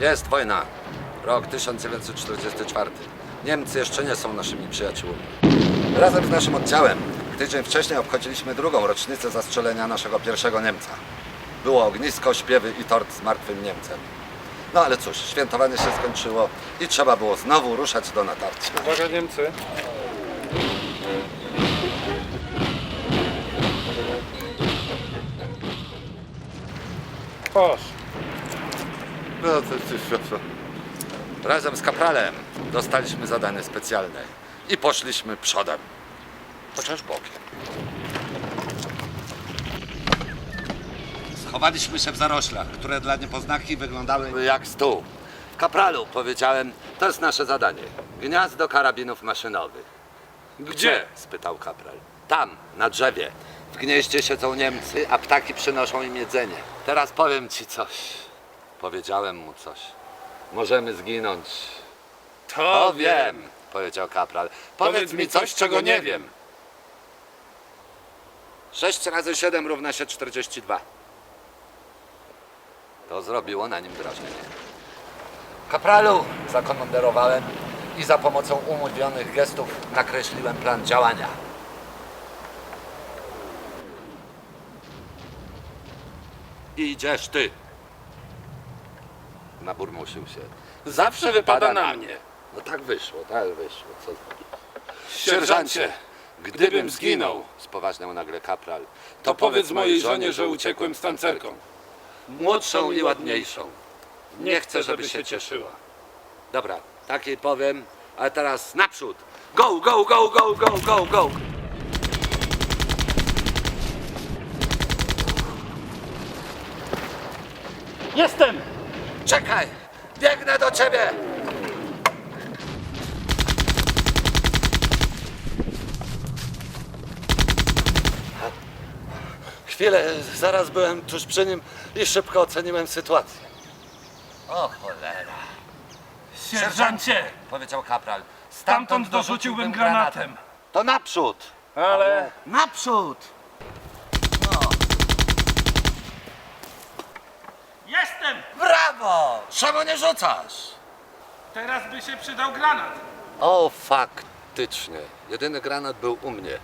Jest wojna. Rok 1944. Niemcy jeszcze nie są naszymi przyjaciółmi. Razem z naszym oddziałem tydzień wcześniej obchodziliśmy drugą rocznicę zastrzelenia naszego pierwszego Niemca. Było ognisko, śpiewy i tort z martwym Niemcem. No ale cóż, świętowanie się skończyło i trzeba było znowu ruszać do natarcia. Uwaga Niemcy. Posz. No to, to. Razem z kapralem dostaliśmy zadanie specjalne i poszliśmy przodem. Chociaż bokiem. Schowaliśmy się w zaroślach, które dla niepoznaki wyglądały jak stół. Kapralu, powiedziałem, to jest nasze zadanie. Gniazdo karabinów maszynowych. Gdzie? spytał kapral. Tam, na drzewie. W gnieździe siedzą Niemcy, a ptaki przynoszą im jedzenie. Teraz powiem ci coś. Powiedziałem mu coś. Możemy zginąć. To wiem, powiedział kapral. Powiedz mi coś, czego nie wiem. 6 razy 7 równa się 42. To zrobiło na nim wrażenie. Kapralu, zakomanderowałem i za pomocą umówionych gestów nakreśliłem plan działania. Idziesz ty. Naburmusił się. Zawsze wypada na mnie. No tak wyszło, tak wyszło. Co Sierżancie, gdybym zginął, spoważniał nagle kapral, To powiedz mojej żonie, że uciekłem z tancerką. Młodszą i ładniejszą. Nie chcę, żeby się cieszyła. Dobra, tak jej powiem, ale teraz naprzód. Go, go, go, go, go, go, go. Jestem! Czekaj, biegnę do ciebie. Chwilę, zaraz byłem tuż przy nim i szybko oceniłem sytuację. O cholera. Sierżancie! Powiedział kapral. Stamtąd dorzuciłbym granatem. To naprzód. Ale... Naprzód. Jestem! Brawo! Czemu nie rzucasz? Teraz by się przydał granat. O, faktycznie. Jedyny granat był u mnie.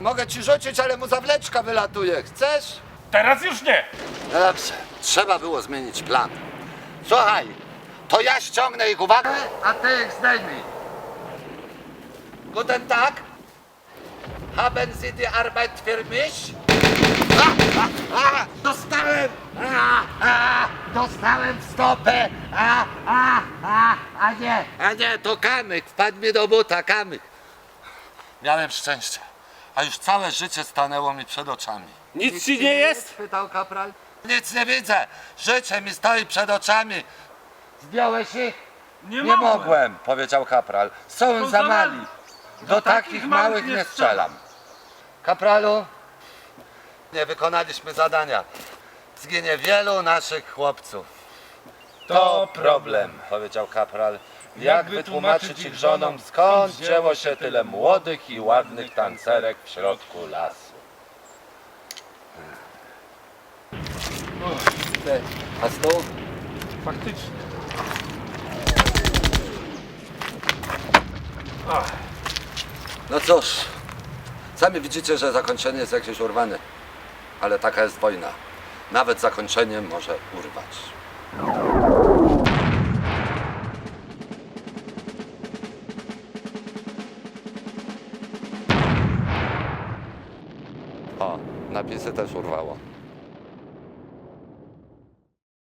Mogę ci rzucić, ale mu zawleczka wylatuje. Chcesz? Teraz już nie! No Dobrze. Trzeba było zmienić plan. Słuchaj, to ja ściągnę ich uwagę, a ty ich zdejmij. Guten Tag. Haben Sie die Arbeit für mich? A, a, a, dostałem! Dostałem w stopę! A, a, a, a nie! A nie, to kamyk, wpadł mi do buta, kamyk. Miałem szczęście, a już całe życie stanęło mi przed oczami. Nic ci nie jest? spytał kapral. Nic nie widzę, życie mi stoi przed oczami. Zdjąłeś ich? Nie, Nie mogłem, powiedział kapral. Są To za mali. Do takich małych nie strzelam. Kapralu, nie wykonaliśmy zadania. Zginie wielu naszych chłopców. To problem, powiedział kapral. Jak wytłumaczyć ich żonom, skąd wzięło się tyle młodych i ładnych tancerek w środku lasu? A stół? Faktycznie. No cóż, sami widzicie, że zakończenie jest jakieś urwane. Ale taka jest wojna. Nawet zakończenie może urwać. Napisy też urwało.